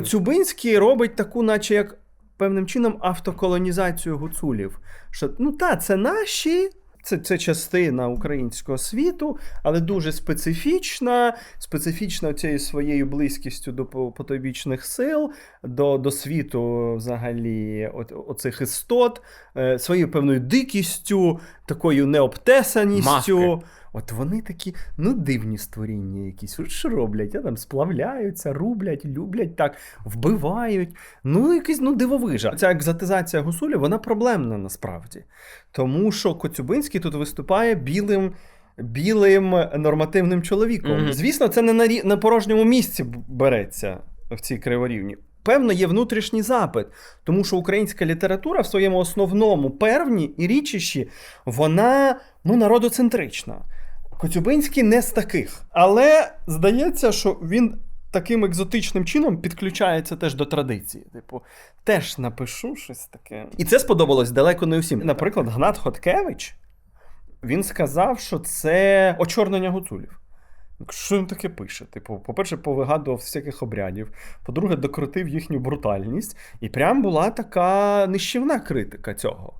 Коцюбинський робить таку, наче як певним чином, автоколонізацію гуцулів. Що ну та, це наші. Це, це частина українського світу, але дуже специфічна, специфічна цією своєю близькістю до по- потойбічних сил, до, до світу взагалі от, оцих істот, е, своєю певною дикістю, такою необтесаністю. Маски. От вони такі, ну, дивні створіння якісь. От Що роблять? А там сплавляються, рублять, люблять так, вбивають. Ну, якийсь ну, дивовижа. Ця екзотизація гусулів, вона проблемна насправді. Тому що Коцюбинський тут виступає білим. Білим нормативним чоловіком. Мгм. Звісно, це не на, рі- на порожньому місці береться в цій криворівні. Певно, є внутрішній запит, тому що українська література в своєму основному первні і річищі, вона ну, народоцентрична. Коцюбинський не з таких. Але здається, що він таким екзотичним чином підключається теж до традиції. Типу, теж напишу щось таке. І це сподобалось далеко не усім. Наприклад, Гнат Хоткевич він сказав, що це очорнення гуцулів. Що він таке пише? Типу, по-перше, повигадував всяких обрядів, по-друге, докрутив їхню брутальність, і прям була така нищівна критика цього.